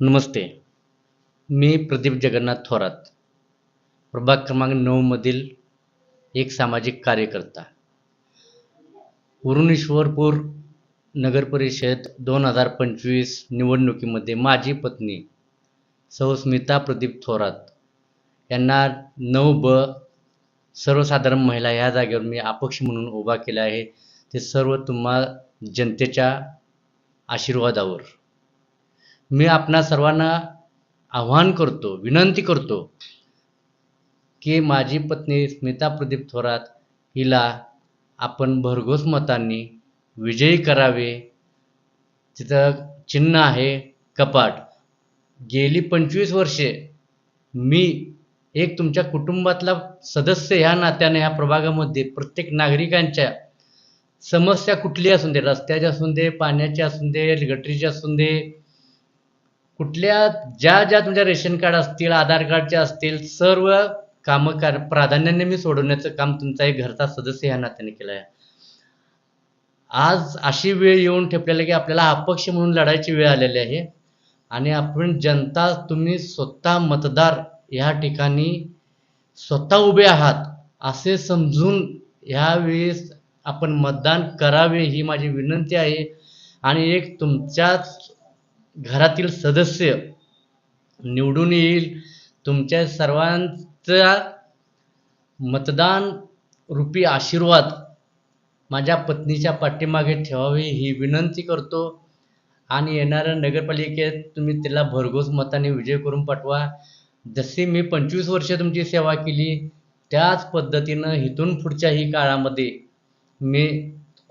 नमस्ते. मी प्रदीप जगन्नाथ थोरात. प्रभाग क्रमांक नऊमधील एक सामाजिक कार्यकर्ता. उरुणेश्वरपूर नगर परिषद दोन हजार पंचवीस निवडणुकीमध्ये माझी पत्नी सौस्मिता प्रदीप थोरात यांना नऊ ब सर्वसाधारण महिला ह्या जागेवर मी अपक्ष म्हणून उभा केला आहे. ते सर्व तुम्हा जनतेच्या आशीर्वादावर. मी आपणा सर्वांना आव्हान करतो विनंती करतो की माझी पत्नी स्मिता प्रदीप थोरात हिला आपण भरघोस मतांनी विजयी करावे. तिथं चिन्ह आहे कपाट. गेली पंचवीस वर्षे मी एक तुमच्या कुटुंबातला सदस्य ह्या नात्याने ह्या प्रभागामध्ये प्रत्येक नागरिकांच्या समस्या कुठली असून दे रस्त्याच्या असून दे पाण्याची असून दे गटरीची असून दे कुठल्या ज्या ज्या तुमच्या रेशन कार्ड असतील आधार कार्डच्या असतील सर्व कामं कार प्राधान्याने मी सोडवण्याचं काम तुमचा एक घरचा सदस्य ह्या नात्याने केलं आहे. आज अशी वेळ येऊन ठेपलेली की आपल्याला अपक्ष म्हणून लढायची वेळ आलेली आहे आणि आपण जनता तुम्ही स्वतः मतदार ह्या ठिकाणी स्वतः उभे आहात असे समजून ह्यावेळेस आपण मतदान करावे ही माझी विनंती आहे. आणि एक तुमच्याच घरातील सदस्य निवडून येईल. तुमच्या सर्वांचा मतदान रूपी आशीर्वाद माझ्या पत्नीच्या पाठीमागे ठेवावे ही विनंती करतो. आणि येणाऱ्या नगरपालिकेत तुम्ही तिला भरघोस मताने विजय करून पाठवा. जशी मी पंचवीस वर्ष तुमची सेवा केली त्याच पद्धतीनं इथून पुढच्याही काळामध्ये मी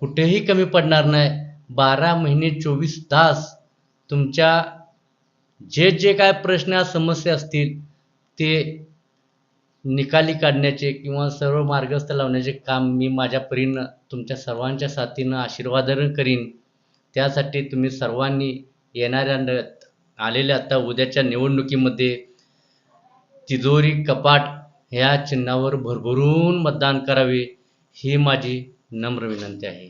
कुठेही कमी पडणार नाही. बारा महिने चोवीस तास तुमच्या जे जे काय प्रश्न समस्या असतील ते निकाली काढण्याचे किंवा सर्व मार्गस्थ लावण्याचे काम मी माझ्या परीनं तुमच्या सर्वांच्या साथीनं आशीर्वादानं करीन. त्यासाठी तुम्ही सर्वांनी येणाऱ्या आलेल्या आता उद्याच्या निवडणुकीमध्ये तिजोरी कपाट ह्या चिन्हावर भरभरून मतदान करावे ही माझी नम्र विनंती आहे.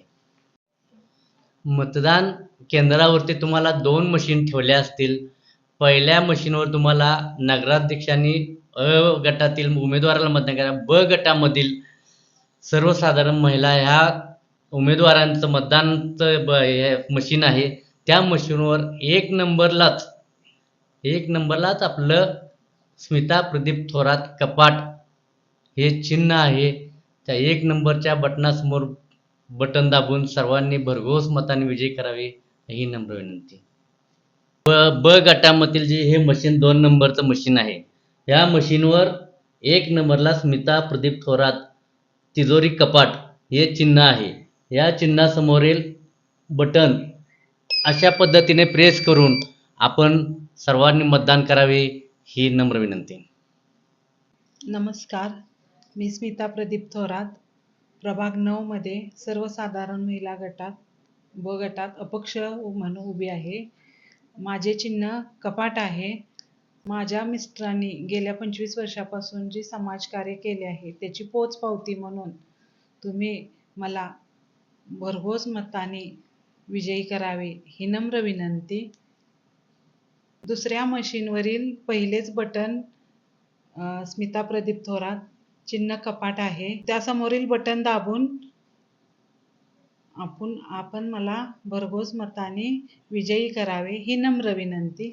मतदान केंद्रावरती तुम्हाला दोन मशीन ठेवल्या असतील. पहिल्या मशीनवर तुम्हाला नगराध्यक्षांनी अ गटातील उमेदवाराला मतदान करा ब गटामधील सर्वसाधारण महिला ह्या उमेदवारांचं मतदानचं ब हे मशीन आहे. त्या मशीनवर एक नंबरलाच एक नंबरलाच आपलं स्मिता प्रदीप थोरात कपाट हे चिन्ह आहे. त्या एक नंबरच्या बटनासमोर बटन दाबून सर्वांनी भरघोस मताने विजयी करावे ही नम्र विनंती. ब ब गटामधील जे हे मशीन दोन नंबरचं मशीन आहे या मशीनवर एक नंबरला स्मिता प्रदीप थोरात तिजोरी कपाट हे चिन्ह आहे. या चिन्हासमोरील बटन अशा पद्धतीने प्रेस करून आपण सर्वांनी मतदान करावे ही नम्र विनंती. नमस्कार मी स्मिता प्रदीप थोरात. प्रभाग नऊमध्ये सर्वसाधारण महिला गटात ब गटात अपक्ष म्हणून उभी आहे. माझे चिन्ह कपाट आहे. माझ्या मिस्टरांनी गेल्या पंचवीस वर्षापासून जी समाजकार्य केले आहे त्याची पोचपावती म्हणून तुम्ही मला भरघोस मताने विजयी करावे ही नम्र विनंती. दुसऱ्या मशीनवरील पहिलेच बटन स्मिता प्रदीप थोरात चिन्ह कपाट आहे. त्यासमोरील बटन दाबून आपण आपण मला भरघोस मताने विजयी करावे ही नम्र विनंती.